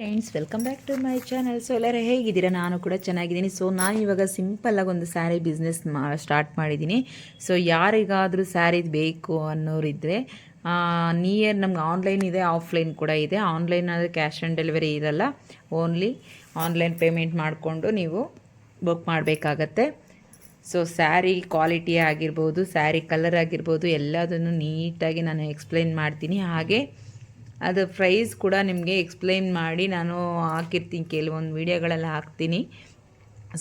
Friends welcome back to my channel so ಎಲ್ಲರೂ ಹೇಗಿದ್ದೀರಾ? ನಾನು ಕೂಡ ಚೆನ್ನಾಗಿದ್ದೀನಿ. ಸೊ ನಾನು ಇವಾಗ ಸಿಂಪಲ್ಲಾಗಿ ಒಂದು ಸ್ಯಾರಿ ಬಿಸ್ನೆಸ್ ಮಾ ಸ್ಟಾರ್ಟ್ ಮಾಡಿದ್ದೀನಿ. ಸೊ ಯಾರಿಗಾದರೂ ಸ್ಯಾರಿ ಬೇಕು ಅನ್ನೋರಿದ್ದರೆ ನಿಯರ್ ನಮ್ಗೆ ಆನ್ಲೈನ್ ಇದೆ ಆಫ್ಲೈನ್ ಕೂಡ ಇದೆ. ಆನ್ಲೈನ್ ಆದರೆ ಕ್ಯಾಶ್ ಆನ್ ಡೆಲಿವರಿ ಇರಲ್ಲ. ಓನ್ಲಿ ಆನ್ಲೈನ್ ಪೇಮೆಂಟ್ ಮಾಡಿಕೊಂಡು ನೀವು ಬುಕ್ ಮಾಡಬೇಕಾಗತ್ತೆ. ಸೊ ಸ್ಯಾರಿ ಕ್ವಾಲಿಟಿ ಆಗಿರ್ಬೋದು ಸ್ಯಾರಿ ಕಲರ್ ಆಗಿರ್ಬೋದು, ಎಲ್ಲದನ್ನು ನೀಟಾಗಿ ನಾನು ಎಕ್ಸ್ಪ್ಲೈನ್ ಮಾಡ್ತೀನಿ. ಹಾಗೆ ಅದು ಪ್ರೈಸ್ ಕೂಡ ನಿಮಗೆ ಎಕ್ಸ್ಪ್ಲೈನ್ ಮಾಡಿ ನಾನು ಹಾಕಿರ್ತೀನಿ. ಕೆಲವೊಂದು ವೀಡಿಯೋಗಳಲ್ಲಿ ಹಾಕ್ತೀನಿ.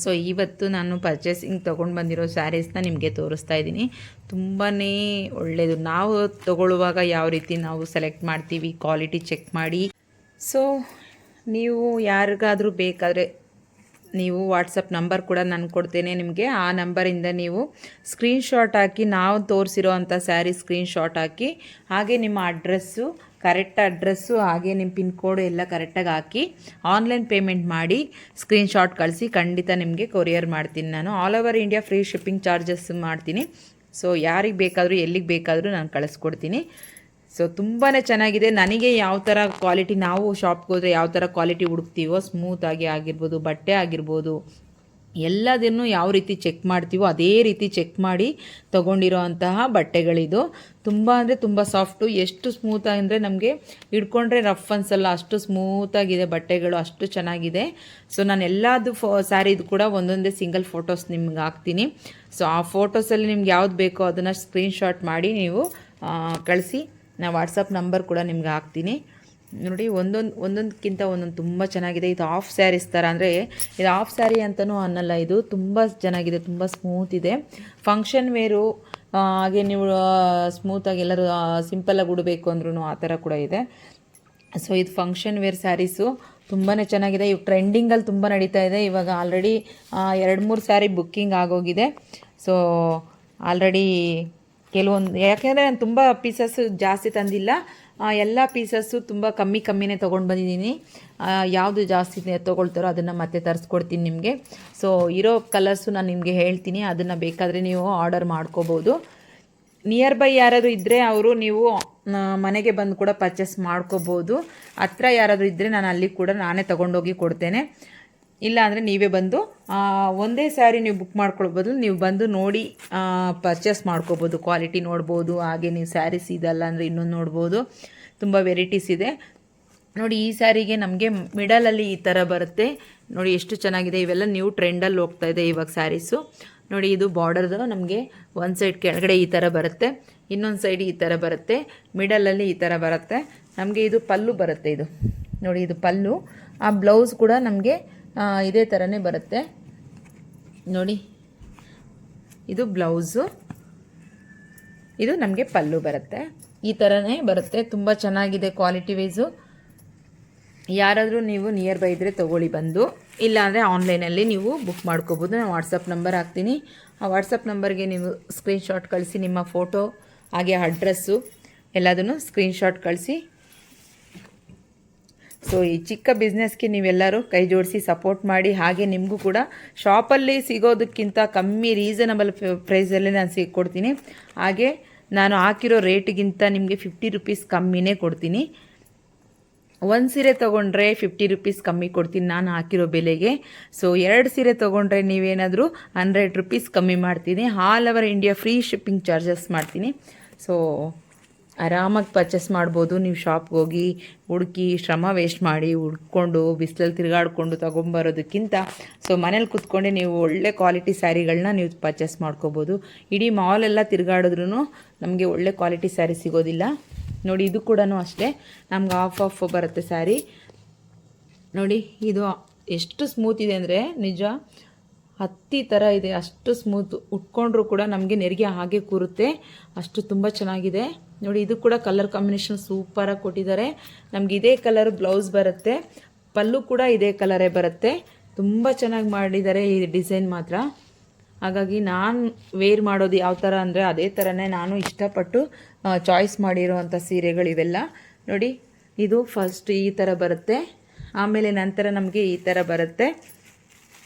ಸೊ ಇವತ್ತು ನಾನು ಪರ್ಚೇಸಿಂಗ್ ತೊಗೊಂಡು ಬಂದಿರೋ ಸ್ಯಾರೀಸ್ನ ನಿಮಗೆ ತೋರಿಸ್ತಾ ಇದ್ದೀನಿ. ತುಂಬಾ ಒಳ್ಳೆಯದು ನಾವು ತಗೊಳ್ಳುವಾಗ ಯಾವ ರೀತಿ ನಾವು ಸೆಲೆಕ್ಟ್ ಮಾಡ್ತೀವಿ ಕ್ವಾಲಿಟಿ ಚೆಕ್ ಮಾಡಿ. ಸೊ ನೀವು ಯಾರಿಗಾದರೂ ಬೇಕಾದರೆ ನೀವು ವಾಟ್ಸಪ್ ನಂಬರ್ ಕೂಡ ನಾನು ಕೊಡ್ತೇನೆ ನಿಮಗೆ. ಆ ನಂಬರಿಂದ ನೀವು ಸ್ಕ್ರೀನ್ಶಾಟ್ ಹಾಕಿ, ನಾವು ತೋರಿಸಿರೋ ಅಂಥ ಸ್ಯಾರಿ ಸ್ಕ್ರೀನ್ಶಾಟ್ ಹಾಕಿ, ಹಾಗೆ ನಿಮ್ಮ ಅಡ್ರೆಸ್ಸು ಕರೆಕ್ಟ್ ಅಡ್ರೆಸ್ಸು, ಹಾಗೆ ನಿಮ್ಮ ಪಿನ್ ಕೋಡು ಎಲ್ಲ ಕರೆಕ್ಟಾಗಿ ಹಾಕಿ ಆನ್ಲೈನ್ ಪೇಮೆಂಟ್ ಮಾಡಿ ಸ್ಕ್ರೀನ್ಶಾಟ್ ಕಳಿಸಿ, ಖಂಡಿತ ನಿಮಗೆ ಕೊರಿಯರ್ ಮಾಡ್ತೀನಿ ನಾನು. All over India free shipping charges ಮಾಡ್ತೀನಿ. ಸೊ ಯಾರಿಗೆ ಬೇಕಾದರೂ, ಎಲ್ಲಿಗೆ ಬೇಕಾದರೂ ನಾನು ಕಳಿಸ್ಕೊಡ್ತೀನಿ. ಸೊ ತುಂಬಾ ಚೆನ್ನಾಗಿದೆ. ನನಗೆ ಯಾವ ಥರ ಕ್ವಾಲಿಟಿ ನಾವು ಶಾಪ್ಗೆ ಹೋದರೆ ಯಾವ ಥರ ಕ್ವಾಲಿಟಿ ಹುಡುಕ್ತೀವೋ ಸ್ಮೂತಾಗಿ ಆಗಿರ್ಬೋದು, ಬಟ್ಟೆ ಆಗಿರ್ಬೋದು ಎಲ್ಲದನ್ನು ಯಾವ ರೀತಿ ಚೆಕ್ ಮಾಡ್ತೀವೋ ಅದೇ ರೀತಿ ಚೆಕ್ ಮಾಡಿ ತೊಗೊಂಡಿರೋ ಅಂತಹ ಬಟ್ಟೆಗಳಿದು. ತುಂಬ ಅಂದರೆ ತುಂಬ ಸಾಫ್ಟು, ಎಷ್ಟು ಸ್ಮೂತ್ ಅಂದರೆ ನಮಗೆ ಹಿಡ್ಕೊಂಡ್ರೆ ರಫ್ ಅನ್ಸಲ್ಲ, ಅಷ್ಟು ಸ್ಮೂತಾಗಿದೆ ಬಟ್ಟೆಗಳು, ಅಷ್ಟು ಚೆನ್ನಾಗಿದೆ. ಸೊ ನಾನು ಎಲ್ಲದು ಫೋ, ಸ್ಯಾರಿದು ಕೂಡ ಒಂದೊಂದೇ ಸಿಂಗಲ್ ಫೋಟೋಸ್ ನಿಮ್ಗೆ ಹಾಕ್ತೀನಿ. ಸೊ ಆ ಫೋಟೋಸಲ್ಲಿ ನಿಮ್ಗೆ ಯಾವ್ದು ಬೇಕೋ ಅದನ್ನು ಸ್ಕ್ರೀನ್ಶಾಟ್ ಮಾಡಿ ನೀವು ಕಳಿಸಿ. ನಾನು ವಾಟ್ಸಪ್ ನಂಬರ್ ಕೂಡ ನಿಮ್ಗೆ ಹಾಕ್ತೀನಿ. ನೋಡಿ, ಒಂದೊಂದು ಒಂದೊಂದಕ್ಕಿಂತ ಒಂದೊಂದು ತುಂಬ ಚೆನ್ನಾಗಿದೆ. ಇದು ಆಫ್ ಸ್ಯಾರೀಸ್ ಥರ ಅಂದರೆ ಇದು ಆಫ್ ಸ್ಯಾರಿ ಅಂತಲೂ ಅನ್ನಲ್ಲ, ಇದು ತುಂಬ ಚೆನ್ನಾಗಿದೆ, ತುಂಬ ಸ್ಮೂತ್ ಇದೆ. ಫಂಕ್ಷನ್ ವೇರು ಹಾಗೆ ನೀವು ಸ್ಮೂತಾಗಿ ಎಲ್ಲರೂ ಸಿಂಪಲ್ಲಾಗಿ ಉಡಬೇಕು ಅಂದ್ರೂ ಆ ಥರ ಕೂಡ ಇದೆ. ಸೊ ಇದು ಫಂಕ್ಷನ್ ವೇರ್ ಸ್ಯಾರೀಸು ತುಂಬಾ ಚೆನ್ನಾಗಿದೆ. ಇವು ಟ್ರೆಂಡಿಂಗಲ್ಲಿ ತುಂಬ ನಡೀತಾ ಇದೆ. ಇವಾಗ ಆಲ್ರೆಡಿ ಎರಡು, ಮೂರು ಸ್ಯಾರಿ ಬುಕ್ಕಿಂಗ್ ಆಗೋಗಿದೆ. ಸೊ ಆಲ್ರೆಡಿ ಕೆಲವೊಂದು, ಯಾಕೆಂದರೆ ನಾನು ತುಂಬ ಪೀಸಸ್ ಜಾಸ್ತಿ ತಂದಿಲ್ಲ. ಎಲ್ಲ ಪೀಸಸ್ಸು ತುಂಬ ಕಮ್ಮಿ ಕಮ್ಮಿನೇ ತೊಗೊಂಡು ಬಂದಿದ್ದೀನಿ. ಯಾವುದು ಜಾಸ್ತಿ ತೊಗೊಳ್ತಾರೋ ಅದನ್ನು ಮತ್ತೆ ತರಿಸ್ಕೊಡ್ತೀನಿ ನಿಮಗೆ. ಸೊ ಇರೋ ಕಲರ್ಸು ನಾನು ನಿಮಗೆ ಹೇಳ್ತೀನಿ. ಅದನ್ನು ಬೇಕಾದರೆ ನೀವು ಆರ್ಡರ್ ಮಾಡ್ಕೋಬೋದು. ನಿಯರ್ ಬೈ ಯಾರಾದರೂ ಇದ್ದರೆ ಅವರು ನೀವು ಮನೆಗೆ ಬಂದು ಕೂಡ ಪರ್ಚೇಸ್ ಮಾಡ್ಕೋಬೋದು. ಹತ್ರ ಯಾರಾದರೂ ಇದ್ದರೆ ನಾನು ಅಲ್ಲಿ ಕೂಡ ನಾನೇ ತೊಗೊಂಡೋಗಿ ಕೊಡ್ತೇನೆ. ಇಲ್ಲ ಅಂದರೆ ನೀವೇ ಬಂದು ಒಂದೇ ಸ್ಯಾರಿ ನೀವು ಬುಕ್ ಮಾಡ್ಕೊಳ್ಬೋದು ನೀವು ಬಂದು ನೋಡಿ ಪರ್ಚೇಸ್ ಮಾಡ್ಕೋಬೋದು ಕ್ವಾಲಿಟಿ ನೋಡ್ಬೋದು, ಹಾಗೆ ನೀವು ಸ್ಯಾರೀಸ್ ಇದಲ್ಲ ಅಂದರೆ ಇನ್ನೊಂದು ನೋಡ್ಬೋದು. ತುಂಬ ವೆರೈಟೀಸ್ ಇದೆ. ನೋಡಿ, ಈ ಸ್ಯಾರಿಗೆ ನಮಗೆ ಮಿಡಲಲ್ಲಿ ಈ ಥರ ಬರುತ್ತೆ. ನೋಡಿ, ಎಷ್ಟು ಚೆನ್ನಾಗಿದೆ. ಇವೆಲ್ಲ ನ್ಯೂ ಟ್ರೆಂಡಲ್ಲಿ ಹೋಗ್ತಾ ಇದೆ ಇವಾಗ ಸ್ಯಾರೀಸು ನೋಡಿ, ಇದು ಬಾರ್ಡರ್ದು ನಮಗೆ ಒಂದು ಸೈಡ್ ಕೆಳಗಡೆ ಈ ಥರ ಬರುತ್ತೆ. ಇನ್ನೊಂದು ಸೈಡ್ ಈ ಥರ ಬರುತ್ತೆ. ಮಿಡಲಲ್ಲಿ ಈ ಥರ ಬರುತ್ತೆ. ನಮಗೆ ಇದು ಪಲ್ಲು ಬರುತ್ತೆ ಇದು. ನೋಡಿ, ಇದು ಪಲ್ಲು. ಆ ಬ್ಲೌಸ್ ಕೂಡ ನಮಗೆ ಇದೇ ಥರನೇ ಬರುತ್ತೆ. ನೋಡಿ, ಇದು ಬ್ಲೌಸು. ಇದು ನಮಗೆ ಪಲ್ಲು ಬರುತ್ತೆ. ಈ ಥರನೇ ಬರುತ್ತೆ. ತುಂಬ ಚೆನ್ನಾಗಿದೆ ಕ್ವಾಲಿಟಿ ವೈಸು. ಯಾರಾದರೂ ನೀವು ನಿಯರ್ ಬೈ ಇದ್ದರೆ ತೊಗೊಳ್ಳಿ ಬಂದು. ಇಲ್ಲಾಂದರೆ ಆನ್ಲೈನಲ್ಲಿ ನೀವು ಬುಕ್ ಮಾಡ್ಕೋಬೋದು. ನಾನು ವಾಟ್ಸಪ್ ನಂಬರ್ ಹಾಕ್ತೀನಿ. ಆ ವಾಟ್ಸಪ್ ನಂಬರ್ಗೆ ನೀವು ಸ್ಕ್ರೀನ್ಶಾಟ್ ಕಳಿಸಿ ನಿಮ್ಮ ಫೋಟೋ, ಹಾಗೆ ಅಡ್ರೆಸ್ಸು, ಎಲ್ಲದನ್ನು ಸ್ಕ್ರೀನ್ಶಾಟ್ ಕಳಿಸಿ ಸೊ ಈ ಚಿಕ್ಕ ಬಿಸ್ನೆಸ್ಗೆ ನೀವೆಲ್ಲರೂ ಕೈ ಜೋಡಿಸಿ ಸಪೋರ್ಟ್ ಮಾಡಿ, ಹಾಗೆ ನಿಮಗೂ ಕೂಡ ಶಾಪಲ್ಲಿ ಸಿಗೋದಕ್ಕಿಂತ ಕಮ್ಮಿ ರೀಸನಬಲ್ ಪ್ರೈಸಲ್ಲೇ ನಾನು ಸಿಗ್, ಕೊಡ್ತೀನಿ. ಹಾಗೆ ನಾನು ಹಾಕಿರೋ ರೇಟಿಗಿಂತ ನಿಮಗೆ ಫಿಫ್ಟಿ ರುಪೀಸ್ ಕಮ್ಮಿನೇ ಕೊಡ್ತೀನಿ. ಒಂದು ಸೀರೆ ತೊಗೊಂಡ್ರೆ ಫಿಫ್ಟಿ ರುಪೀಸ್ ಕಮ್ಮಿ ಕೊಡ್ತೀನಿ ನಾನು ಹಾಕಿರೋ ಬೆಲೆಗೆ. ಸೊ ಎರಡು ಸೀರೆ ತೊಗೊಂಡ್ರೆ ನೀವೇನಾದರೂ ಹಂಡ್ರೆಡ್ ರುಪೀಸ್ ಕಮ್ಮಿ ಮಾಡ್ತೀನಿ. All over India free shipping charges ಮಾಡ್ತೀನಿ. ಸೊ ಆರಾಮಾಗಿ ಪರ್ಚೇಸ್ ಮಾಡ್ಬೋದು. ನೀವು ಶಾಪ್ಗೆ ಹೋಗಿ ಹುಡುಕಿ, ಶ್ರಮ ವೇಸ್ಟ್ ಮಾಡಿ ಹುಡ್ಕೊಂಡು, ಬಿಸಿಲಲ್ಲಿ ತಿರುಗಾಡ್ಕೊಂಡು ತೊಗೊಂಬರೋದಕ್ಕಿಂತ ಸೊ ಮನೇಲಿ ಕೂತ್ಕೊಂಡೆ ನೀವು ಒಳ್ಳೆ ಕ್ವಾಲಿಟಿ ಸ್ಯಾರಿಗಳನ್ನ ನೀವು ಪರ್ಚೇಸ್ ಮಾಡ್ಕೋಬೋದು. ಇಡೀ ಮಾಲೆಲ್ಲ ತಿರುಗಾಡಿದ್ರೂ ನಮಗೆ ಒಳ್ಳೆ ಕ್ವಾಲಿಟಿ ಸ್ಯಾರಿ ಸಿಗೋದಿಲ್ಲ. ನೋಡಿ, ಇದು ಕೂಡ ಅಷ್ಟೇ. ನಮ್ಗೆ ಆಫ್ ಆಫ್ ಬರುತ್ತೆ ಸ್ಯಾರಿ. ನೋಡಿ, ಇದು ಎಷ್ಟು ಸ್ಮೂತ್ ಇದೆ ಅಂದರೆ ನಿಜ, ಹತ್ತಿ ಥರ ಇದೆ. ಅಷ್ಟು ಸ್ಮೂತ್ ಉಟ್ಕೊಂಡ್ರೂ ಕೂಡ ನಮಗೆ ನೆರಿಗೆ ಹಾಗೆ ಕೂರುತ್ತೆ. ಅಷ್ಟು ತುಂಬ ಚೆನ್ನಾಗಿದೆ. ನೋಡಿ, ಇದು ಕೂಡ ಕಲರ್ ಕಾಂಬಿನೇಷನ್ ಸೂಪರಾಗಿ ಕೊಟ್ಟಿದ್ದಾರೆ. ನಮ್ಗೆ ಇದೇ ಕಲರ್ ಬ್ಲೌಸ್ ಬರುತ್ತೆ. ಪಲ್ಲು ಕೂಡ ಇದೇ ಕಲರೇ ಬರುತ್ತೆ. ತುಂಬ ಚೆನ್ನಾಗಿ ಮಾಡಿದ್ದಾರೆ ಈ ಡಿಸೈನ್ ಮಾತ್ರ. ಹಾಗಾಗಿ ನಾನು ವೇರ್ ಮಾಡೋದು ಯಾವ ಥರ ಅಂದರೆ ಅದೇ ಥರನೇ ನಾನು ಇಷ್ಟಪಟ್ಟು ಚಾಯ್ಸ್ ಮಾಡಿರುವಂಥ ಸೀರೆಗಳು ಇವೆಲ್ಲ. ನೋಡಿ, ಇದು ಫಸ್ಟ್ ಈ ಥರ ಬರುತ್ತೆ. ಆಮೇಲೆ ನಂತರ ನಮಗೆ ಈ ಥರ ಬರುತ್ತೆ.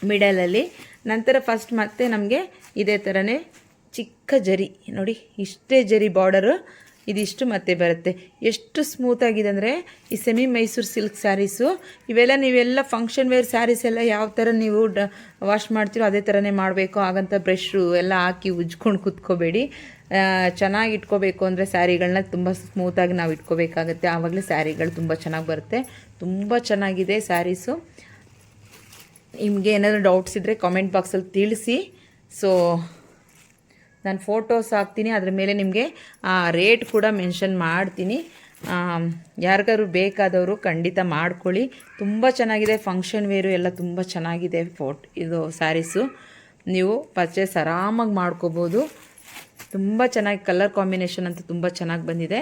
ಮಿಡಲಲ್ಲಿ ನಂತರ ಫಸ್ಟ್ ಮತ್ತೆ ನಮಗೆ ಇದೇ ಥರನೇ ಚಿಕ್ಕ ಜರಿ. ನೋಡಿ, ಇಷ್ಟೇ ಜರಿ ಬಾರ್ಡರು ಇದಿಷ್ಟು ಮತ್ತೆ ಬರುತ್ತೆ. ಎಷ್ಟು ಸ್ಮೂತಾಗಿದೆ ಅಂದರೆ ಈ ಸೆಮಿ ಮೈಸೂರು ಸಿಲ್ಕ್ ಸ್ಯಾರೀಸು ಇವೆಲ್ಲ ನೀವೆಲ್ಲ ಫಂಕ್ಷನ್ ವೇರ್ ಸ್ಯಾರೀಸ್ ಎಲ್ಲ ಯಾವ ಥರ ನೀವು ಡ ವಾಶ್ ಮಾಡ್ತೀರೋ ಅದೇ ಥರನೇ ಮಾಡಬೇಕು. ಹಾಗಂತ ಬ್ರಷು ಎಲ್ಲ ಹಾಕಿ ಉಜ್ಕೊಂಡು ಕುತ್ಕೋಬೇಡಿ. ಚೆನ್ನಾಗಿ ಇಟ್ಕೋಬೇಕು ಅಂದರೆ ಸ್ಯಾರಿಗಳನ್ನ ತುಂಬ ಸ್ಮೂತಾಗಿ ನಾವು ಇಟ್ಕೋಬೇಕಾಗತ್ತೆ. ಆವಾಗಲೇ ಸ್ಯಾರಿಗಳು ತುಂಬ ಚೆನ್ನಾಗಿ ಬರುತ್ತೆ. ತುಂಬ ಚೆನ್ನಾಗಿದೆ ಸ್ಯಾರೀಸು ನಿಮಗೆ ಏನಾದರೂ ಡೌಟ್ಸ್ ಇದ್ದರೆ ಕಾಮೆಂಟ್ ಬಾಕ್ಸಲ್ಲಿ ತಿಳಿಸಿ. ಸೊ ನಾನು ಫೋಟೋಸ್ ಹಾಕ್ತೀನಿ, ಅದ್ರ ಮೇಲೆ ನಿಮಗೆ ರೇಟ್ ಕೂಡ ಮೆನ್ಷನ್ ಮಾಡ್ತೀನಿ. ಯಾರಿಗಾದ್ರು ಬೇಕಾದವರು ಖಂಡಿತ ಮಾಡ್ಕೊಳ್ಳಿ. ತುಂಬ ಚೆನ್ನಾಗಿದೆ ಫಂಕ್ಷನ್ ವೇರು ಎಲ್ಲ ತುಂಬ ಚೆನ್ನಾಗಿದೆ ಫೋಟ್ ಇದು ಸ್ಯಾರೀಸು ನೀವು ಪರ್ಚೇಸ್ ಆರಾಮಾಗಿ ಮಾಡ್ಕೋಬೋದು. ತುಂಬ ಚೆನ್ನಾಗಿ ಕಲರ್ ಕಾಂಬಿನೇಷನ್ ಅಂತೂ ತುಂಬ ಚೆನ್ನಾಗಿ ಬಂದಿದೆ.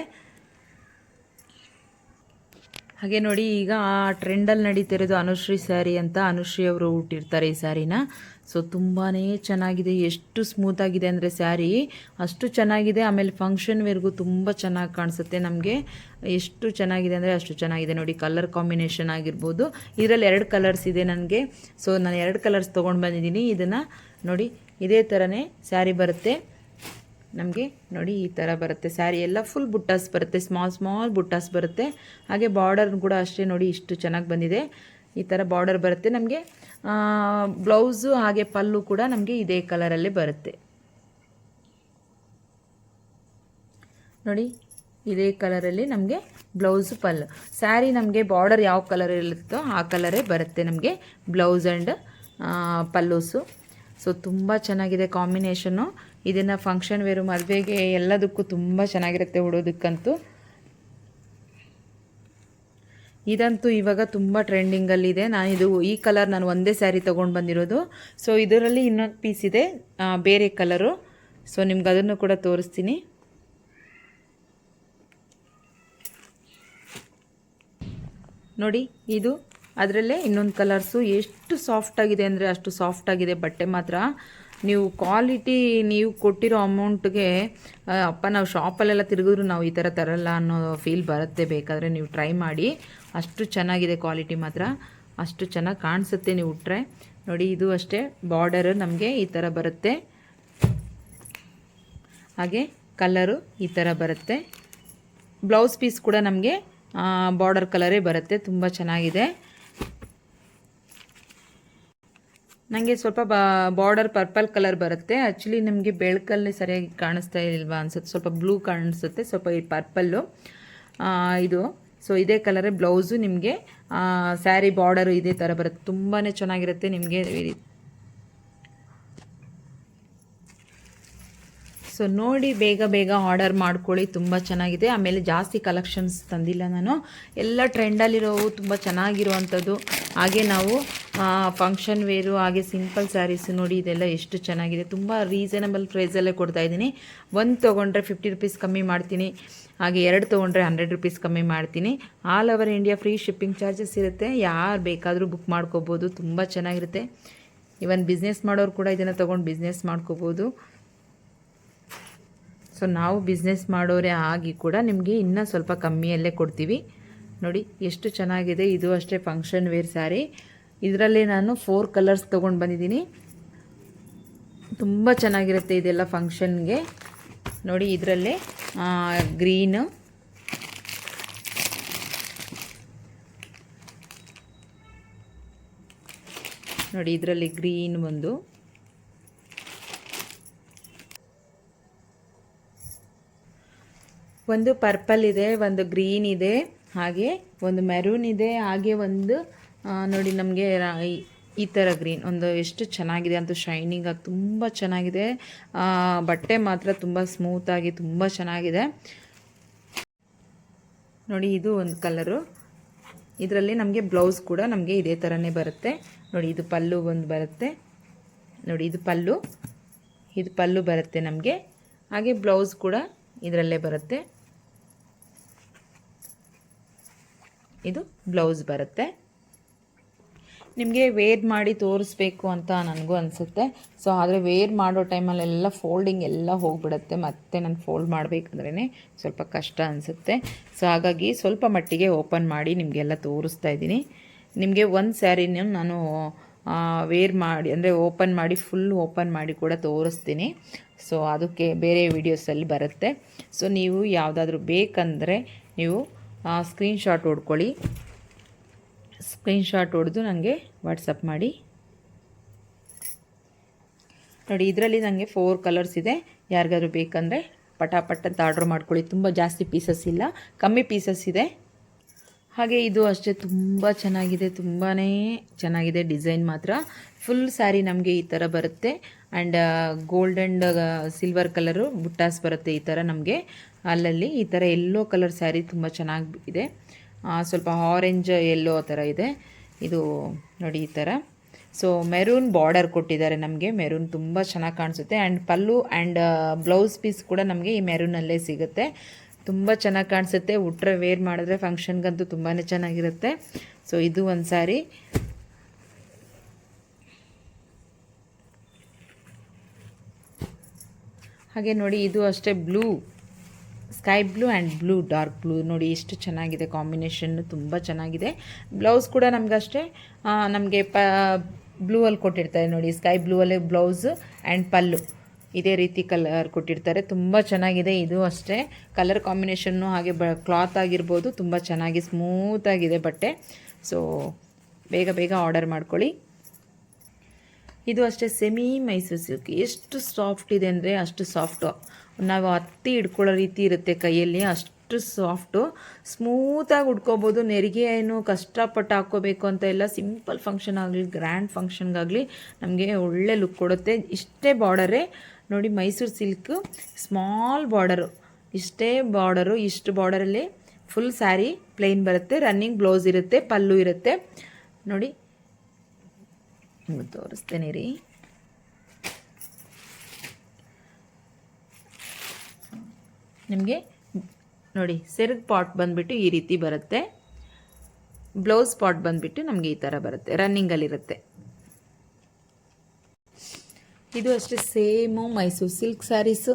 ಹಾಗೆ ನೋಡಿ, ಈಗ ಆ ಟ್ರೆಂಡಲ್ಲಿ ನಡೀತಿರೋದು ಅನುಶ್ರೀ ಸ್ಯಾರಿ ಅಂತ ಅನುಶ್ರೀ ಅವರು ಹುಟ್ಟಿರ್ತಾರೆ ಈ ಸ್ಯಾರಿನ ಸೊ ತುಂಬಾ ಚೆನ್ನಾಗಿದೆ. ಎಷ್ಟು ಸ್ಮೂತಾಗಿದೆ ಅಂದರೆ ಸ್ಯಾರಿ ಅಷ್ಟು ಚೆನ್ನಾಗಿದೆ, ಆಮೇಲೆ ಫಂಕ್ಷನ್ ವೇರ್ಗೂ ತುಂಬ ಚೆನ್ನಾಗಿ ಕಾಣಿಸುತ್ತೆ ನಮಗೆ. ಎಷ್ಟು ಚೆನ್ನಾಗಿದೆ ಅಂದರೆ ಅಷ್ಟು ಚೆನ್ನಾಗಿದೆ. ನೋಡಿ ಕಲರ್ ಕಾಂಬಿನೇಷನ್ ಆಗಿರ್ಬೋದು. ಇದರಲ್ಲಿ ಎರಡು ಕಲರ್ಸ್ ಇದೆ ನನಗೆ. ಸೊ ನಾನು ಎರಡು ಕಲರ್ಸ್ ತೊಗೊಂಡು ಬಂದಿದ್ದೀನಿ. ಇದನ್ನು ನೋಡಿ, ಇದೇ ಥರನೇ ಸ್ಯಾರಿ ಬರುತ್ತೆ. ನಮಗೆ ನೋಡಿ ಈ ಥರ ಬರುತ್ತೆ. ಸ್ಯಾರಿ ಎಲ್ಲ ಫುಲ್ ಬುಟ್ಟಾಸ್ ಬರುತ್ತೆ. ಸ್ಮಾಲ್ ಸ್ಮಾಲ್ ಬುಟ್ಟಾಸ್ ಬರುತ್ತೆ. ಹಾಗೆ ಬಾರ್ಡರ್ ಕೂಡ ಅಷ್ಟೇ ನೋಡಿ ಇಷ್ಟು ಚೆನ್ನಾಗಿ ಬಂದಿದೆ. ಈ ಥರ ಬಾರ್ಡರ್ ಬರುತ್ತೆ ನಮಗೆ. ಬ್ಲೌಸು ಹಾಗೆ ಪಲ್ಲು ಕೂಡ ನಮಗೆ ಇದೇ ಕಲರಲ್ಲೇ ಬರುತ್ತೆ. ನೋಡಿ, ಇದೇ ಕಲರಲ್ಲಿ ನಮಗೆ ಬ್ಲೌಸು ಪಲ್ಲು. ಸ್ಯಾರಿ ನಮಗೆ ಬಾರ್ಡರ್ ಯಾವ ಕಲರ್ ಇರುತ್ತೋ ಆ ಕಲರೇ ಬರುತ್ತೆ ನಮಗೆ ಬ್ಲೌಸ್ ಆ್ಯಂಡ್ ಪಲ್ಲೂಸು ಸೊ ತುಂಬ ಚೆನ್ನಾಗಿದೆ ಕಾಂಬಿನೇಷನ್ನು. ಇದನ್ನು ಫಂಕ್ಷನ್ ವೇರು ಮದುವೆಗೆ ಎಲ್ಲದಕ್ಕೂ ತುಂಬ ಚೆನ್ನಾಗಿರುತ್ತೆ ಉಡೋದಕ್ಕಂತೂ. ಇದಂತೂ ಇವಾಗ ತುಂಬ ಟ್ರೆಂಡಿಂಗಲ್ಲಿದೆ ನಾನು ಇದು ಈ ಕಲರ್ ನಾನು ಒಂದೇ ಸ್ಯಾರಿ ತೊಗೊಂಡು ಬಂದಿರೋದು. ಸೊ ಇದರಲ್ಲಿ ಇನ್ನೊಂದು ಪೀಸ್ ಇದೆ ಬೇರೆ ಕಲರು ಸೊ ನಿಮ್ಗೆ ಅದನ್ನು ಕೂಡ ತೋರಿಸ್ತೀನಿ. ನೋಡಿ, ಇದು ಅದರಲ್ಲೇ ಇನ್ನೊಂದು ಕಲರ್ಸು ಎಷ್ಟು ಸಾಫ್ಟಾಗಿದೆ ಅಂದರೆ ಅಷ್ಟು ಸಾಫ್ಟಾಗಿದೆ ಬಟ್ಟೆ ಮಾತ್ರ. ನೀವು ಕ್ವಾಲಿಟಿ ನೀವು ಕೊಟ್ಟಿರೋ ಅಮೌಂಟ್ಗೆ ಅಪ್ಪ ನಾವು ಶಾಪಲ್ಲೆಲ್ಲ ತಿರುಗಿದ್ರು ನಾವು ಈ ಥರ ತರಲ್ಲ ಅನ್ನೋ ಫೀಲ್ ಬರುತ್ತೆ ಬೇಕಾದರೆ ನೀವು ಟ್ರೈ ಮಾಡಿ. ಅಷ್ಟು ಚೆನ್ನಾಗಿದೆ ಕ್ವಾಲಿಟಿ ಮಾತ್ರ. ಅಷ್ಟು ಚೆನ್ನಾಗಿ ಕಾಣಿಸುತ್ತೆ ನೀವು ಉಟ್ರೆ ನೋಡಿ, ಇದು ಅಷ್ಟೇ. ಬಾರ್ಡರ್ ನಮಗೆ ಈ ಥರ ಬರುತ್ತೆ. ಹಾಗೆ ಕಲ್ಲರು ಈ ಥರ ಬರುತ್ತೆ. ಬ್ಲೌಸ್ ಪೀಸ್ ಕೂಡ ನಮಗೆ ಬಾರ್ಡರ್ ಕಲರೇ ಬರುತ್ತೆ. ತುಂಬ ಚೆನ್ನಾಗಿದೆ. ನನಗೆ ಸ್ವಲ್ಪ ಬಾರ್ಡರ್ ಪರ್ಪಲ್ ಕಲರ್ ಬರುತ್ತೆ. ಆ್ಯಕ್ಚುಲಿ ನಿಮಗೆ ಬೆಳಕಲ್ಲಿ ಸರಿಯಾಗಿ ಕಾಣಿಸ್ತಾ ಇಲ್ವಾ ಅನ್ಸುತ್ತೆ. ಸ್ವಲ್ಪ ಬ್ಲೂ ಕಾಣಿಸುತ್ತೆ, ಸ್ವಲ್ಪ ಈ ಪರ್ಪಲ್ಲು ಇದು. ಸೊ ಇದೇ ಕಲರೇ ಬ್ಲೌಸು ನಿಮಗೆ. ಸ್ಯಾರಿ ಬಾರ್ಡರು ಇದೇ ಥರ ಬರುತ್ತೆ. ತುಂಬಾ ಚೆನ್ನಾಗಿರುತ್ತೆ ನಿಮಗೆ ಸೊ ನೋಡಿ ಬೇಗ ಬೇಗ ಆರ್ಡರ್ ಮಾಡ್ಕೊಳ್ಳಿ, ತುಂಬ ಚೆನ್ನಾಗಿದೆ. ಆಮೇಲೆ ಜಾಸ್ತಿ ಕಲೆಕ್ಷನ್ಸ್ ತಂದಿಲ್ಲ ನಾನು. ಎಲ್ಲ ಟ್ರೆಂಡಲ್ಲಿರೋವು ತುಂಬ ಚೆನ್ನಾಗಿರುವಂಥದ್ದು. ಹಾಗೆ ನಾವು ಫಂಕ್ಷನ್ ವೇರು ಹಾಗೆ ಸಿಂಪಲ್ ಸ್ಯಾರೀಸ್ ನೋಡಿ ಇದೆಲ್ಲ ಎಷ್ಟು ಚೆನ್ನಾಗಿದೆ. ತುಂಬ ರೀಸನಬಲ್ ಪ್ರೈಸಲ್ಲೇ ಕೊಡ್ತಾ ಇದ್ದೀನಿ. ಒಂದು ತೊಗೊಂಡ್ರೆ ಫಿಫ್ಟಿ ರುಪೀಸ್ ಕಮ್ಮಿ ಮಾಡ್ತೀನಿ. ಹಾಗೆ ಎರಡು ತೊಗೊಂಡ್ರೆ ಹಂಡ್ರೆಡ್ ರುಪೀಸ್ ಕಮ್ಮಿ ಮಾಡ್ತೀನಿ. All over India free shipping charges ಇರುತ್ತೆ. ಯಾರು ಬೇಕಾದರೂ ಬುಕ್ ಮಾಡ್ಕೋಬೋದು. ತುಂಬ ಚೆನ್ನಾಗಿರುತ್ತೆ. ಇವನ್ ಬಿಸ್ನೆಸ್ ಮಾಡೋರು ಕೂಡ ಇದನ್ನು ತೊಗೊಂಡು ಬಿಸ್ನೆಸ್ ಮಾಡ್ಕೋಬೋದು. ಸೊ ನಾವು ಬಿಸ್ನೆಸ್ ಮಾಡೋರೇ ಆಗಿ ಕೂಡ ನಿಮಗೆ ಇನ್ನೂ ಸ್ವಲ್ಪ ಕಮ್ಮಿಯಲ್ಲೇ ಕೊಡ್ತೀವಿ. ನೋಡಿ, ಎಷ್ಟು ಚೆನ್ನಾಗಿದೆ. ಇದು ಅಷ್ಟೇ ಫಂಕ್ಷನ್ ವೇರ್ ಸ್ಯಾರಿ ಇದರಲ್ಲೇ ನಾನು ಫೋರ್ ಕಲರ್ಸ್ ತೊಗೊಂಡು ಬಂದಿದ್ದೀನಿ. ತುಂಬ ಚೆನ್ನಾಗಿರುತ್ತೆ ಇದೆಲ್ಲ ಫಂಕ್ಷನ್ಗೆ ನೋಡಿ, ಇದರಲ್ಲೇ ಗ್ರೀನು ನೋಡಿ, ಇದರಲ್ಲಿ ಗ್ರೀನ್ ಒಂದು. ಒಂದು ಪರ್ಪಲ್ ಇದೆ, ಒಂದು ಗ್ರೀನ್ ಇದೆ, ಹಾಗೆ ಒಂದು ಮೆರೂನ್ ಇದೆ, ಹಾಗೆ ಒಂದು ನೋಡಿ ನಮಗೆ ಈ ಥರ ಗ್ರೀನ್. ಒಂದು ಎಷ್ಟು ಚೆನ್ನಾಗಿದೆ ಅಂತ ಶೈನಿಂಗ್ ಆಗಿ ತುಂಬ ಚೆನ್ನಾಗಿದೆ. ಬಟ್ಟೆ ಮಾತ್ರ ತುಂಬ ಸ್ಮೂತಾಗಿ ತುಂಬ ಚೆನ್ನಾಗಿದೆ. ನೋಡಿ ಇದು ಒಂದು ಕಲರು. ಇದರಲ್ಲಿ ನಮಗೆ ಬ್ಲೌಸ್ ಕೂಡ ನಮಗೆ ಇದೇ ಥರನೇ ಬರುತ್ತೆ. ನೋಡಿ ಇದು ಪಲ್ಲು ಒಂದು ಬರುತ್ತೆ. ನೋಡಿ ಇದು ಪಲ್ಲು. ಇದು ಪಲ್ಲು ಬರುತ್ತೆ ನಮಗೆ. ಹಾಗೆ ಬ್ಲೌಸ್ ಕೂಡ ಇದರಲ್ಲೇ ಬರುತ್ತೆ. ಇದು ಬ್ಲೌಸ್ ಬರುತ್ತೆ. ನಿಮಗೆ ವೇರ್ ಮಾಡಿ ತೋರಿಸ್ಬೇಕು ಅಂತ ನನಗೂ ಅನಿಸುತ್ತೆ. ಸೊ ಆದರೆ ವೇರ್ ಮಾಡೋ ಟೈಮಲ್ಲೆಲ್ಲ ಫೋಲ್ಡಿಂಗ್ ಎಲ್ಲ ಹೋಗಿಬಿಡುತ್ತೆ. ಮತ್ತೆ ನಾನು ಫೋಲ್ಡ್ ಮಾಡಬೇಕಂದ್ರೇ ಸ್ವಲ್ಪ ಕಷ್ಟ ಅನಿಸುತ್ತೆ. ಸೊ ಹಾಗಾಗಿ ಸ್ವಲ್ಪ ಮಟ್ಟಿಗೆ ಓಪನ್ ಮಾಡಿ ನಿಮಗೆಲ್ಲ ತೋರಿಸ್ತಾ ಇದ್ದೀನಿ. ನಿಮಗೆ ಒಂದು ಸ್ಯಾರಿನ ನಾನು ವೇರ್ ಮಾಡಿ, ಅಂದರೆ ಓಪನ್ ಮಾಡಿ ಫುಲ್ ಓಪನ್ ಮಾಡಿ ಕೂಡ ತೋರಿಸ್ತೀನಿ. ಸೊ ಅದಕ್ಕೆ ಬೇರೆ ವೀಡಿಯೋಸಲ್ಲಿ ಬರುತ್ತೆ. ಸೊ ನೀವು ಯಾವುದಾದ್ರೂ ಬೇಕಂದರೆ ನೀವು ಸ್ಕ್ರೀನ್ಶಾಟ್ ಹೊಡ್ಕೊಳ್ಳಿ. ಸ್ಕ್ರೀನ್ಶಾಟ್ ಹೊಡೆದು ನನಗೆ ವಾಟ್ಸಪ್ ಮಾಡಿ. ನೋಡಿ, ಇದರಲ್ಲಿ ನನಗೆ ಫೋರ್ ಕಲರ್ಸ್ ಇದೆ. ಯಾರಿಗಾದ್ರೂ ಬೇಕಂದರೆ ಪಟಾಪಟ್ ಅಂತ ಆರ್ಡ್ರ್ ಮಾಡ್ಕೊಳ್ಳಿ. ತುಂಬ ಜಾಸ್ತಿ ಪೀಸಸ್ ಇಲ್ಲ. ಕಮ್ಮಿ ಪೀಸಸ್ ಇದೆ. ಹಾಗೆ ಇದು ಅಷ್ಟೇ ತುಂಬ ಚೆನ್ನಾಗಿದೆ. ತುಂಬಾ ಚೆನ್ನಾಗಿದೆ ಡಿಸೈನ್ ಮಾತ್ರ. ಫುಲ್ ಸ್ಯಾರಿ ನಮಗೆ ಈ ಥರ ಬರುತ್ತೆ. And gold and silver colour ಬುಟ್ಟಾಸ್ ಬರುತ್ತೆ ಈ ಥರ ನಮಗೆ. ಅಲ್ಲಲ್ಲಿ ಈ ಥರ ಎಲ್ಲೋ ಕಲರ್ ಸ್ಯಾರಿ ತುಂಬ ಚೆನ್ನಾಗಿ ಇದೆ. ಸ್ವಲ್ಪ ಆರೆಂಜ್ ಎಲ್ಲೋ ಥರ ಇದೆ. ಇದು ನೋಡಿ ಈ ಥರ ಸೊ ಮೆರೂನ್ ಬಾರ್ಡರ್ ಕೊಟ್ಟಿದ್ದಾರೆ ನಮಗೆ. ಮೆರೂನ್ ತುಂಬ ಚೆನ್ನಾಗಿ ಕಾಣಿಸುತ್ತೆ. And pallu and blouse piece ಕೂಡ ನಮಗೆ ಈ ಮೆರೂನಲ್ಲೇ ಸಿಗುತ್ತೆ. ತುಂಬ ಚೆನ್ನಾಗಿ ಕಾಣಿಸುತ್ತೆ. ಉಟ್ರೆ ವೇರ್ ಮಾಡಿದ್ರೆ ಫಂಕ್ಷನ್ಗಂತೂ ತುಂಬಾ ಚೆನ್ನಾಗಿರುತ್ತೆ. ಸೊ ಇದು ಒಂದು ಸಾರಿ ಹಾಗೆ ನೋಡಿ ಇದು ಅಷ್ಟೇ blue sky blue and blue dark blue ನೋಡಿ ಎಷ್ಟು ಚೆನ್ನಾಗಿದೆ ಕಾಂಬಿನೇಷನ್ ತುಂಬ ಚೆನ್ನಾಗಿದೆ. ಬ್ಲೌಸ್ ಕೂಡ ನಮ್ಗೆ ಅಷ್ಟೇ ನಮಗೆ ಪ ಬ್ಲೂ ಅಲ್ಲಿ ಕೊಟ್ಟಿರ್ತಾರೆ ನೋಡಿ ಸ್ಕೈ ಬ್ಲೂ ಅಲ್ಲೇ ಬ್ಲೌಸ್ ಆ್ಯಂಡ್ ಪಲ್ಲು. ಇದೇ ರೀತಿ ಕಲರ್ ಕೊಟ್ಟಿರ್ತಾರೆ. ತುಂಬ ಚೆನ್ನಾಗಿದೆ ಇದು ಅಷ್ಟೇ. ಕಲರ್ ಕಾಂಬಿನೇಷನ್ನು ಹಾಗೆ ಬ ಕ್ಲಾತ್ ಆಗಿರ್ಬೋದು, ತುಂಬ ಚೆನ್ನಾಗಿ ಸ್ಮೂತಾಗಿದೆ ಬಟ್ಟೆ. ಸೊ ಬೇಗ ಬೇಗ ಆರ್ಡರ್ ಮಾಡ್ಕೊಳ್ಳಿ. ಇದು ಅಷ್ಟೇ ಸೆಮಿ ಮೈಸೂರು ಸಿಲ್ಕ್ ಎಷ್ಟು ಸಾಫ್ಟ್ ಇದೆ ಅಂದರೆ ಅಷ್ಟು ಸಾಫ್ಟು ನಾವು ಹತ್ತಿ ಹಿಡ್ಕೊಳ್ಳೋ ರೀತಿ ಇರುತ್ತೆ ಕೈಯಲ್ಲಿ, ಅಷ್ಟು ಸಾಫ್ಟು ಸ್ಮೂತಾಗಿ ಉಟ್ಕೋಬೋದು ನೆರಿಗೆ ಏನು ಕಷ್ಟಪಟ್ಟು ಹಾಕ್ಕೋಬೇಕು ಅಂತ ಎಲ್ಲ ಸಿಂಪಲ್ ಫಂಕ್ಷನ್ ಆಗಲಿ ಗ್ರ್ಯಾಂಡ್ ಫಂಕ್ಷನ್ಗಾಗಲಿ ನಮಗೆ ಒಳ್ಳೆ ಲುಕ್ ಕೊಡುತ್ತೆ. ಇಷ್ಟೇ ಬಾರ್ಡರೇ ನೋಡಿ ಮೈಸೂರು ಸಿಲ್ಕ್ ಸ್ಮಾಲ್ ಬಾರ್ಡರು ಇಷ್ಟೇ ಬಾರ್ಡರು ಇಷ್ಟು ಬಾರ್ಡರಲ್ಲಿ ಫುಲ್ ಸ್ಯಾರಿ ಪ್ಲೇನ್ ಬರುತ್ತೆ. ರನ್ನಿಂಗ್ ಬ್ಲೌಸ್ ಇರುತ್ತೆ, ಪಲ್ಲು ಇರುತ್ತೆ. ನೋಡಿ ನಿಮ್ಗೆ ತೋರಿಸ್ತೇನೆ ರೀ. ನಿಮಗೆ ನೋಡಿ ಸೆರಗ್ ಪಾಟ್ ಬಂದುಬಿಟ್ಟು ಈ ರೀತಿ ಬರುತ್ತೆ. ಬ್ಲೌಸ್ ಪಾಟ್ ಬಂದುಬಿಟ್ಟು ನಮಗೆ ಈ ಥರ ಬರುತ್ತೆ ರನ್ನಿಂಗಲ್ಲಿರುತ್ತೆ ಇದು ಅಷ್ಟೇ ಸೇಮು ಮೈಸೂರು ಸಿಲ್ಕ್ ಸ್ಯಾರೀಸು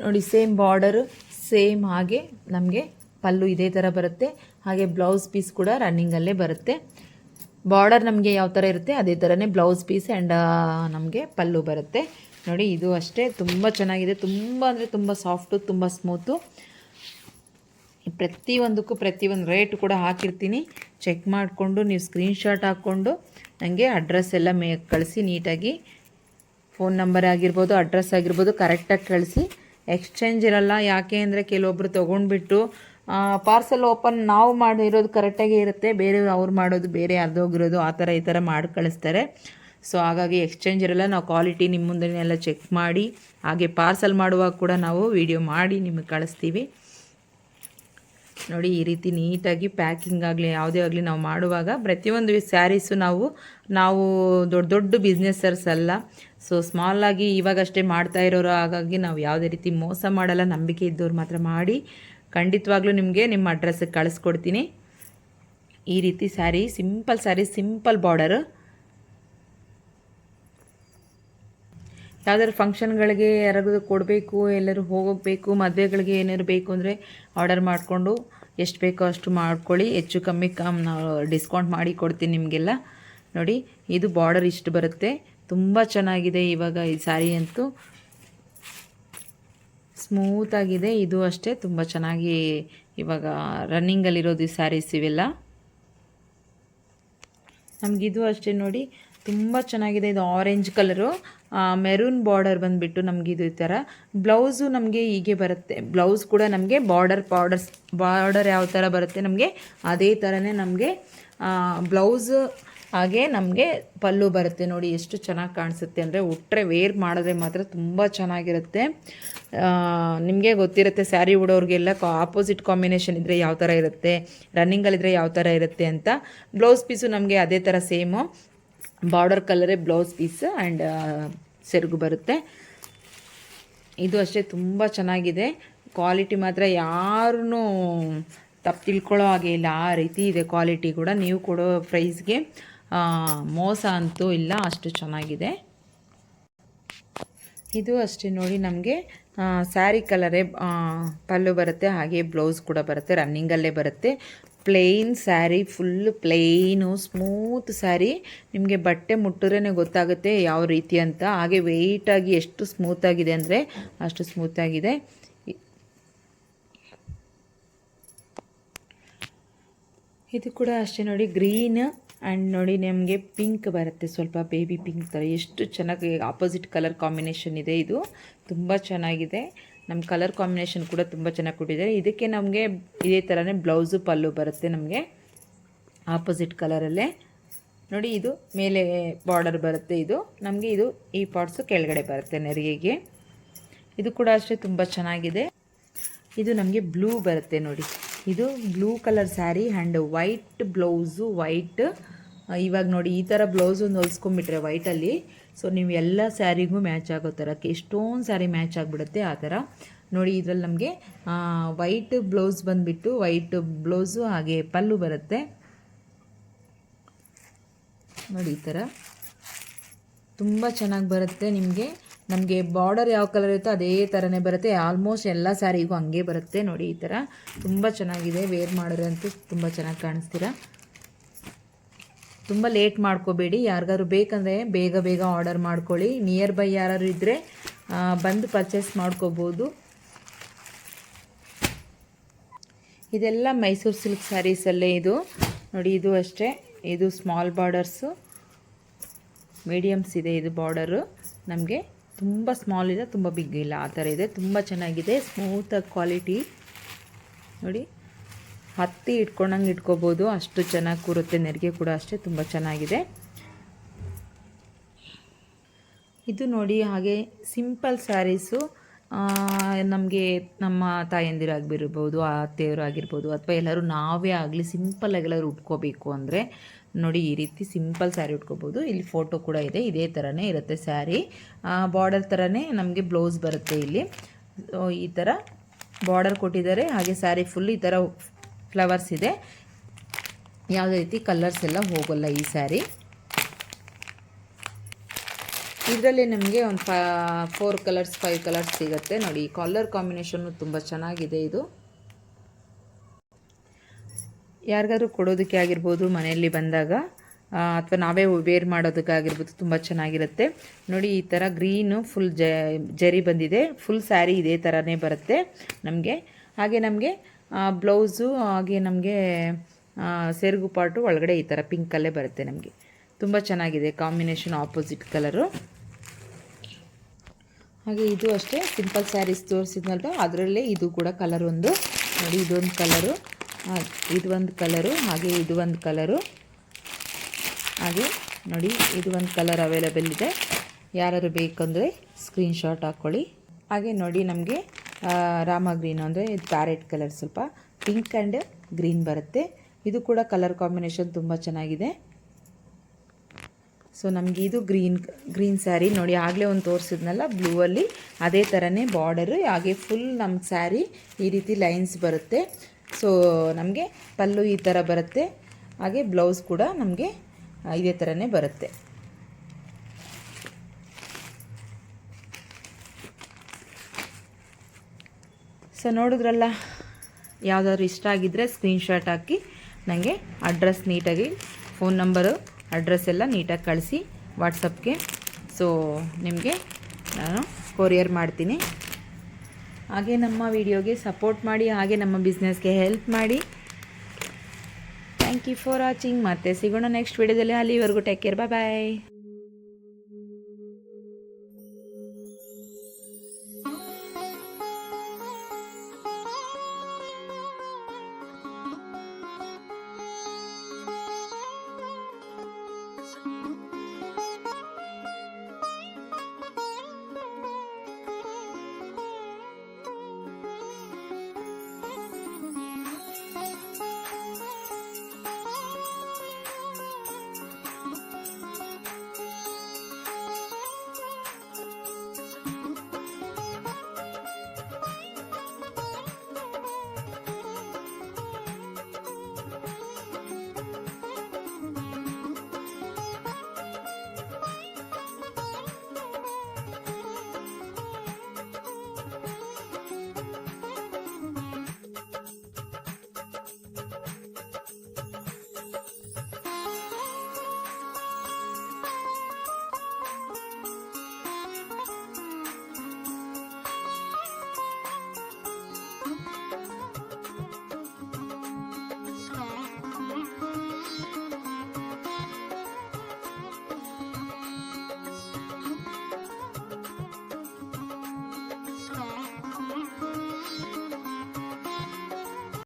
ನೋಡಿ ಸೇಮ್ ಬಾರ್ಡರು, ಸೇಮ್ ಹಾಗೆ ನಮಗೆ ಪಲ್ಲು ಇದೇ ಥರ ಬರುತ್ತೆ. ಹಾಗೆ ಬ್ಲೌಸ್ ಪೀಸ್ ಕೂಡ ರನ್ನಿಂಗಲ್ಲೇ ಬರುತ್ತೆ. ಬಾರ್ಡರ್ ನಮಗೆ ಯಾವ ಥರ ಇರುತ್ತೆ, ಅದೇ ಥರನೇ ಬ್ಲೌಸ್ ಪೀಸ್ ಆ್ಯಂಡ್ ನಮಗೆ ಪಲ್ಲು ಬರುತ್ತೆ. ನೋಡಿ, ಇದು ಅಷ್ಟೇ ತುಂಬ ಚೆನ್ನಾಗಿದೆ. ತುಂಬ ಅಂದರೆ ತುಂಬ ಸಾಫ್ಟು ತುಂಬ ಸ್ಮೂತು ಪ್ರತಿಯೊಂದಕ್ಕೂ ಪ್ರತಿಯೊಂದು ರೇಟ್ ಕೂಡ ಹಾಕಿರ್ತೀನಿ. ಚೆಕ್ ಮಾಡಿಕೊಂಡು, ನೀವು ಸ್ಕ್ರೀನ್ಶಾಟ್ ಹಾಕ್ಕೊಂಡು ನನಗೆ ಅಡ್ರೆಸ್ ಎಲ್ಲ ಮೇ, ಕಳಿಸಿ ನೀಟಾಗಿ. ಫೋನ್ ನಂಬರ್ ಆಗಿರ್ಬೋದು ಅಡ್ರೆಸ್ ಆಗಿರ್ಬೋದು ಕರೆಕ್ಟಾಗಿ ಕಳಿಸಿ. ಎಕ್ಸ್ಚೇಂಜ್ ಇರಲ್ಲ, ಯಾಕೆ ಅಂದರೆ ಕೆಲವೊಬ್ಬರು ತೊಗೊಂಡ್ಬಿಟ್ಟು ಪಾರ್ಸಲ್ ಓಪನ್ ನಾವು ಮಾಡಿರೋದು ಕರೆಕ್ಟಾಗಿ ಇರುತ್ತೆ. ಬೇರೆ ಅವ್ರು ಮಾಡೋದು ಬೇರೆ ಅರ್ಧೋಗಿರೋದು ಆ ಥರ ಈ ಥರ ಮಾಡಿ ಕಳಿಸ್ತಾರೆ. ಸೊ ಹಾಗಾಗಿ ಎಕ್ಸ್ಚೇಂಜ್ ಇರಲ್ಲ. ನಾವು ಕ್ವಾಲಿಟಿ ನಿಮ್ಮ ಮುಂದೆ ಎಲ್ಲ ಚೆಕ್ ಮಾಡಿ, ಹಾಗೆ ಪಾರ್ಸಲ್ ಮಾಡುವಾಗ ಕೂಡ ನಾವು ವಿಡಿಯೋ ಮಾಡಿ ನಿಮಗೆ ಕಳಿಸ್ತೀವಿ. ನೋಡಿ, ಈ ರೀತಿ ನೀಟಾಗಿ ಪ್ಯಾಕಿಂಗ್ ಆಗಲಿ, ಯಾವುದೇ ಆಗಲಿ ನಾವು ಮಾಡುವಾಗ ಪ್ರತಿಯೊಂದು ಸ್ಯಾರೀಸು ನಾವು ನಾವು ದೊಡ್ಡ ದೊಡ್ಡ ಬಿಸ್ನೆಸ್ಸರ್ಸ್ ಅಲ್ಲ. ಸೊ ಸ್ಮಾಲಾಗಿ ಇವಾಗಷ್ಟೇ ಮಾಡ್ತಾ ಇರೋರು, ಹಾಗಾಗಿ ನಾವು ಯಾವುದೇ ರೀತಿ ಮೋಸ ಮಾಡಲ್ಲ. ನಂಬಿಕೆ ಇದ್ದವ್ರು ಮಾತ್ರ ಮಾಡಿ ಖಂಡಿತವಾಗ್ಲೂ ನಿಮಗೆ ನಿಮ್ಮ ಅಡ್ರೆಸ್ಸಿಗೆ ಕಳಿಸ್ಕೊಡ್ತೀನಿ. ಈ ರೀತಿ sari simple sari simple border ಯಾವ್ದಾದ್ರು ಫಂಕ್ಷನ್ಗಳಿಗೆ ಯಾರಾದರೂ ಕೊಡಬೇಕು, ಎಲ್ಲರೂ ಹೋಗಬೇಕು, ಮದುವೆಗಳಿಗೆ ಏನಾದ್ರು ಬೇಕು ಅಂದರೆ ಆರ್ಡರ್ ಮಾಡಿಕೊಂಡು ಎಷ್ಟು ಬೇಕೋ ಅಷ್ಟು ಮಾಡ್ಕೊಳ್ಳಿ. ಹೆಚ್ಚು ಕಮ್ಮಿ ಕಮ್ ನಾವು ಡಿಸ್ಕೌಂಟ್ ಮಾಡಿ ಕೊಡ್ತೀನಿ ನಿಮಗೆಲ್ಲ. ನೋಡಿ, ಇದು ಬಾರ್ಡರ್ ಇಷ್ಟು ಬರುತ್ತೆ. ತುಂಬ ಚೆನ್ನಾಗಿದೆ ಇವಾಗ ಈ ಸ್ಯಾರಿ ಅಂತೂ. ಸ್ಮೂತಾಗಿದೆ ಇದು ಅಷ್ಟೇ. ತುಂಬ ಚೆನ್ನಾಗಿ ಇವಾಗ ರನ್ನಿಂಗಲ್ಲಿರೋದು ಈ ಸ್ಯಾರೀಸ್ ಇವೆಲ್ಲ. ನಮಗಿದು ಅಷ್ಟೇ ನೋಡಿ. ತುಂಬ ಚೆನ್ನಾಗಿದೆ. ಇದು ಆರೆಂಜ್ ಕಲರು ಮೆರೂನ್ ಬಾರ್ಡರ್ ಬಂದುಬಿಟ್ಟು ನಮಗಿದು ಈ ಥರ ಬ್ಲೌಸು ನಮಗೆ ಹೀಗೆ ಬರುತ್ತೆ. ಬ್ಲೌಸ್ ಕೂಡ ನಮಗೆ ಬಾರ್ಡರ್ ಬಾರ್ಡರ್ಸ್ ಬಾರ್ಡರ್ ಯಾವ ಥರ ಬರುತ್ತೆ ನಮಗೆ ಅದೇ ಥರನೇ ನಮಗೆ ಬ್ಲೌಸು ಹಾಗೆ ನಮಗೆ ಪಲ್ಲು ಬರುತ್ತೆ ನೋಡಿ, ಎಷ್ಟು ಚೆನ್ನಾಗಿ ಕಾಣಿಸುತ್ತೆ ಅಂದರೆ ಉಟ್ಟರೆ ವೇರ್ ಮಾಡಿದ್ರೆ ಮಾತ್ರ ತುಂಬ ಚೆನ್ನಾಗಿರುತ್ತೆ. ನಿಮಗೆ ಗೊತ್ತಿರುತ್ತೆ, ಸ್ಯಾರಿ ಉಡೋರಿಗೆಲ್ಲ ಆಪೋಸಿಟ್ ಕಾಂಬಿನೇಷನ್ ಇದ್ದರೆ ಯಾವ ಥರ ಇರುತ್ತೆ ರನ್ನಿಂಗಲ್ಲಿದ್ದರೆ ಯಾವ ಥರ ಇರುತ್ತೆ ಅಂತ. ಬ್ಲೌಸ್ ಪೀಸು ನಮಗೆ ಅದೇ ಥರ ಸೇಮು ಬಾರ್ಡರ್ ಕಲರೇ ಬ್ಲೌಸ್ ಪೀಸ್ ಆ್ಯಂಡ್ ಸೆರಗು ಬರುತ್ತೆ. ಇದು ಅಷ್ಟೇ ತುಂಬ ಚೆನ್ನಾಗಿದೆ. ಕ್ವಾಲಿಟಿ ಮಾತ್ರ ಯಾರೂ ತಪ್ಪು ತಿಳ್ಕೊಳ್ಳೋ ಹಾಗೆ ಇಲ್ಲ. ಆ ರೀತಿ ಇದೆ ಕ್ವಾಲಿಟಿ ಕೂಡ. ನೀವು ಕೊಡೋ ಪ್ರೈಸ್ಗೆ ಮೋಸ ಅಂತೂ ಇಲ್ಲ, ಅಷ್ಟು ಚೆನ್ನಾಗಿದೆ. ಇದು ಅಷ್ಟೇ ನೋಡಿ ನಮಗೆ ಸ್ಯಾರಿ ಕಲರೇ ಪಲ್ಲು ಬರುತ್ತೆ, ಹಾಗೆ ಬ್ಲೌಸ್ ಕೂಡ ಬರುತ್ತೆ, ರನ್ನಿಂಗಲ್ಲೇ ಬರುತ್ತೆ. Plain sari, full plain, smooth sari. ನಿಮಗೆ ಬಟ್ಟೆ ಮುಟ್ಟಿದ್ರೇ ಗೊತ್ತಾಗುತ್ತೆ ಯಾವ ರೀತಿ ಅಂತ. ಹಾಗೆ ವೆಯ್ಟಾಗಿ ಎಷ್ಟು ಸ್ಮೂತಾಗಿದೆ ಅಂದರೆ ಅಷ್ಟು ಸ್ಮೂತಾಗಿದೆ ಇದು ಕೂಡ ಅಷ್ಟೇ ನೋಡಿ, ಗ್ರೀನ್ ಆ್ಯಂಡ್ ನೋಡಿ ನಮಗೆ ಪಿಂಕ್ ಬರುತ್ತೆ. ಸ್ವಲ್ಪ ಬೇಬಿ ಪಿಂಕ್ ಥರ ಎಷ್ಟು ಚೆನ್ನಾಗಿ ಆಪೋಸಿಟ್ ಕಲರ್ ಕಾಂಬಿನೇಷನ್ ಇದೆ ಇದು. ತುಂಬ ಚೆನ್ನಾಗಿದೆ. ನಮ್ಮ ಕಲರ್ ಕಾಂಬಿನೇಷನ್ ಕೂಡ ತುಂಬ ಚೆನ್ನಾಗಿ ಕೊಟ್ಟಿದ್ದಾರೆ. ಇದಕ್ಕೆ ನಮಗೆ ಇದೇ ಥರನೇ ಬ್ಲೌಸು ಪಲ್ಲು ಬರುತ್ತೆ ನಮಗೆ. ಆಪೋಸಿಟ್ ಕಲರಲ್ಲೇ ನೋಡಿ ಇದು ಮೇಲೆ ಬಾರ್ಡರ್ ಬರುತ್ತೆ ಇದು. ನಮಗೆ ಇದು ಈ ಪಾಟ್ಸು ಕೆಳಗಡೆ ಬರುತ್ತೆ ನೆರಿಗೆಗೆ. ಇದು ಕೂಡ ಅಷ್ಟೇ ತುಂಬ ಚೆನ್ನಾಗಿದೆ. ಇದು ನಮಗೆ ಬ್ಲೂ ಬರುತ್ತೆ ನೋಡಿ. ಇದು blue colour sari and white blouse white ಇವಾಗ ನೋಡಿ, ಈ ಥರ ಬ್ಲೌಸ್ ಒಂದು ಹೊಲ್ಸ್ಕೊಂಬಿಟ್ರೆ ವೈಟಲ್ಲಿ ಸೊ ನೀವು ಎಲ್ಲ ಸ್ಯಾರಿಗೂ ಮ್ಯಾಚ್ ಆಗೋ ಥರ ಎಷ್ಟೊಂದು ಸ್ಯಾರಿ ಮ್ಯಾಚ್ ಆಗಿಬಿಡುತ್ತೆ ಆ ಥರ ನೋಡಿ, ಇದರಲ್ಲಿ ನಮಗೆ ವೈಟ್ ಬ್ಲೌಸ್ ಬಂದುಬಿಟ್ಟು ವೈಟ್ ಬ್ಲೌಸು ಹಾಗೆ ಪಲ್ಲು ಬರುತ್ತೆ. ನೋಡಿ, ಈ ಥರ ತುಂಬ ಚೆನ್ನಾಗಿ ಬರುತ್ತೆ ನಿಮಗೆ. ನಮಗೆ ಬಾರ್ಡರ್ ಯಾವ ಕಲರ್ ಇರುತ್ತೋ ಅದೇ ಥರನೇ ಬರುತ್ತೆ. ಆಲ್ಮೋಸ್ಟ್ ಎಲ್ಲ ಸ್ಯಾರಿಗೂ ಹಂಗೆ ಬರುತ್ತೆ. ನೋಡಿ, ಈ ಥರ ತುಂಬ ಚೆನ್ನಾಗಿದೆ. ವೇರ್ ಮಾಡಿದ್ರೆ ಅಂತೂ ತುಂಬ ಚೆನ್ನಾಗಿ ಕಾಣಿಸ್ತೀರಾ. ತುಂಬ ಲೇಟ್ ಮಾಡ್ಕೋಬೇಡಿ. ಯಾರಿಗಾದ್ರು ಬೇಕಂದರೆ ಬೇಗ ಬೇಗ ಆರ್ಡರ್ ಮಾಡ್ಕೊಳ್ಳಿ. ನಿಯರ್ ಬೈ ಯಾರು ಇದ್ದರೆ ಬಂದು ಪರ್ಚೇಸ್ ಮಾಡ್ಕೋಬೋದು. ಇದೆಲ್ಲ ಮೈಸೂರು ಸಿಲ್ಕ್ ಸ್ಯಾರೀಸಲ್ಲೇ ಇದು. ನೋಡಿ, ಇದು ಅಷ್ಟೇ. ಇದು ಸ್ಮಾಲ್ ಬಾರ್ಡರ್ಸು ಮೀಡಿಯಮ್ಸ್ ಇದೆ ಇದು ಬಾರ್ಡರು ನಮಗೆ ತುಂಬ ಸ್ಮಾಲ್ ಇದೆ ತುಂಬ ಬಿಗ್ ಇಲ್ಲ. ಆ ಥರ ಇದೆ. ತುಂಬ ಚೆನ್ನಾಗಿದೆ. ಸ್ಮೂತಾಗಿ ಕ್ವಾಲಿಟಿ ನೋಡಿ. ಹತ್ತಿ ಇಟ್ಕೊಂಡಂಗೆ ಇಟ್ಕೋಬೋದು. ಅಷ್ಟು ಚೆನ್ನಾಗಿ ಕೂರುತ್ತೆ. ನೆರಿಗೆ ಕೂಡ ಅಷ್ಟೇ ತುಂಬ ಚೆನ್ನಾಗಿದೆ. ಇದು ನೋಡಿ ಹಾಗೆ ಸಿಂಪಲ್ ಸ್ಯಾರೀಸು. ನಮಗೆ ನಮ್ಮ ತಾಯಂದಿರಾಗಿರ್ಬೋದು ಅತ್ತೆಯರು ಆಗಿರ್ಬೋದು, ಅಥವಾ ಎಲ್ಲರೂ ನಾವೇ ಆಗಲಿ ಸಿಂಪಲ್ಲಾಗಿ ಎಲ್ಲರೂ ಉಟ್ಕೋಬೇಕು ಅಂದರೆ ನೋಡಿ ಈ ರೀತಿ ಸಿಂಪಲ್ ಸ್ಯಾರಿ ಉಟ್ಕೋಬೋದು. ಇಲ್ಲಿ ಫೋಟೋ ಕೂಡ ಇದೆ. ಇದೇ ಥರನೇ ಇರುತ್ತೆ ಸ್ಯಾರಿ. ಬಾರ್ಡರ್ ಥರನೇ ನಮಗೆ ಬ್ಲೌಸ್ ಬರುತ್ತೆ ಇಲ್ಲಿ. ಈ ಥರ ಬಾರ್ಡರ್ ಕೊಟ್ಟಿದ್ದಾರೆ. ಹಾಗೆ ಸ್ಯಾರಿ ಫುಲ್ ಈ ಥರ ಫ್ಲವರ್ಸ್ ಇದೆ. ಯಾವುದೇ ರೀತಿ ಕಲರ್ಸ್ ಎಲ್ಲ ಹೋಗೋಲ್ಲ ಈ ಸ್ಯಾರಿ. ಇದರಲ್ಲಿ ನಮಗೆ ಒಂದು ಫ, ಫೋರ್ ಕಲರ್ಸ್, ಫೈವ್ ಕಲರ್ಸ್ ಸಿಗುತ್ತೆ. ನೋಡಿ ಕಲರ್ ಕಾಂಬಿನೇಷನ್ನು ತುಂಬ ಚೆನ್ನಾಗಿದೆ ಇದು. ಯಾರಿಗಾದ್ರೂ ಕೊಡೋದಕ್ಕೆ ಆಗಿರ್ಬೋದು ಮನೆಯಲ್ಲಿ ಬಂದಾಗ ಅಥವಾ ನಾವೇ ವೇರ್ ಮಾಡೋದಕ್ಕಾಗಿರ್ಬೋದು ತುಂಬ ಚೆನ್ನಾಗಿರುತ್ತೆ. ನೋಡಿ, ಈ ಥರ ಗ್ರೀನು ಫುಲ್ ಜರಿ ಬಂದಿದೆ. ಫುಲ್ ಸ್ಯಾರಿ ಇದೇ ಥರನೇ ಬರುತ್ತೆ ನಮಗೆ. ಹಾಗೆ ನಮಗೆ ಬ್ಲೌಸು, ಹಾಗೆ ನಮಗೆ ಸೆರಗು ಪಾರ್ಟು ಒಳಗಡೆ ಈ ಥರ ಪಿಂಕಲ್ಲೇ ಬರುತ್ತೆ ನಮಗೆ. ತುಂಬ ಚೆನ್ನಾಗಿದೆ ಕಾಂಬಿನೇಷನ್ ಆಪೋಸಿಟ್ ಕಲರು ಹಾಗೆ ಇದು ಅಷ್ಟೇ ಸಿಂಪಲ್ ಸ್ಯಾರೀಸ್ ತೋರಿಸಿದ್ನಲ್ಲ ಅದರಲ್ಲೇ ಇದು ಕೂಡ ಕಲರ್ ಒಂದು. ನೋಡಿ, ಇದೊಂದು ಕಲರು ಇದು ಒಂದು ಕಲರು ಹಾಗೆ ಇದು ಒಂದು ಕಲರು ಹಾಗೆ, ನೋಡಿ ಇದು ಒಂದು ಕಲರ್ ಅವೈಲೇಬಲ್ ಇದೆ. ಯಾರು ಬೇಕಂದರೆ ಸ್ಕ್ರೀನ್ಶಾಟ್ ಹಾಕ್ಕೊಳ್ಳಿ ಹಾಗೆ ನೋಡಿ ನಮಗೆ ರಾಮ ಗ್ರೀನ್ ಅಂದರೆ ಇದು ಪ್ಯಾರೆಟ್ ಕಲರ್ ಸ್ವಲ್ಪ ಪಿಂಕ್ ಆ್ಯಂಡ್ ಗ್ರೀನ್ ಬರುತ್ತೆ. ಇದು ಕೂಡ ಕಲರ್ ಕಾಂಬಿನೇಷನ್ ತುಂಬ ಚೆನ್ನಾಗಿದೆ. ಸೊ ನಮಗೆ ಇದು ಗ್ರೀನ್ ಗ್ರೀನ್ ಸ್ಯಾರಿ ನೋಡಿ, ಆಗಲೇ ಒಂದು ತೋರಿಸಿದ್ನಲ್ಲ ಬ್ಲೂವಲ್ಲಿ ಅದೇ ಥರನೇ ಬಾರ್ಡರು ಹಾಗೆ ಫುಲ್ ನಮ್ಮ ಸ್ಯಾರಿ ಈ ರೀತಿ ಲೈನ್ಸ್ ಬರುತ್ತೆ. ಸೊ ನಮಗೆ ಪಲ್ಲು ಈ ಥರ ಬರುತ್ತೆ. ಹಾಗೆ ಬ್ಲೌಸ್ ಕೂಡ ನಮಗೆ ಇದೇ ಥರನೇ ಬರುತ್ತೆ. ಸೊ ನೋಡಿದ್ರಲ್ಲ? ಯಾವುದಾದ್ರು ಇಷ್ಟ ಆಗಿದ್ದರೆ ಸ್ಕ್ರೀನ್ಶಾಟ್ ಹಾಕಿ. ನನಗೆ ಅಡ್ರೆಸ್ ನೀಟಾಗಿ ಫೋನ್ ನಂಬರು ಅಡ್ರೆಸ್ ಎಲ್ಲ ನೀಟಾಗಿ ಕಳಿಸಿ ವಾಟ್ಸಪ್ಗೆ ಸೊ ನಿಮಗೆ ನಾನು ಕೊರಿಯರ್ ಮಾಡ್ತೀನಿ. ಹಾಗೆ ನಮ್ಮ ವಿಡಿಯೋಗೆ ಸಪೋರ್ಟ್ ಮಾಡಿ, ಹಾಗೆ ನಮ್ಮ ಬಿಸ್ನೆಸ್ಗೆ ಹೆಲ್ಪ್ ಮಾಡಿ. ಥ್ಯಾಂಕ್ ಯು ಫಾರ್ ವಾಚಿಂಗ್ ಮತ್ತೆ ಸಿಗೋಣ ನೆಕ್ಸ್ಟ್ ವಿಡಿಯೋದಲ್ಲಿ ಅಲ್ಲಿವರೆಗೂ ಟೇಕ್ ಕೇರ್ ಬಾಯ್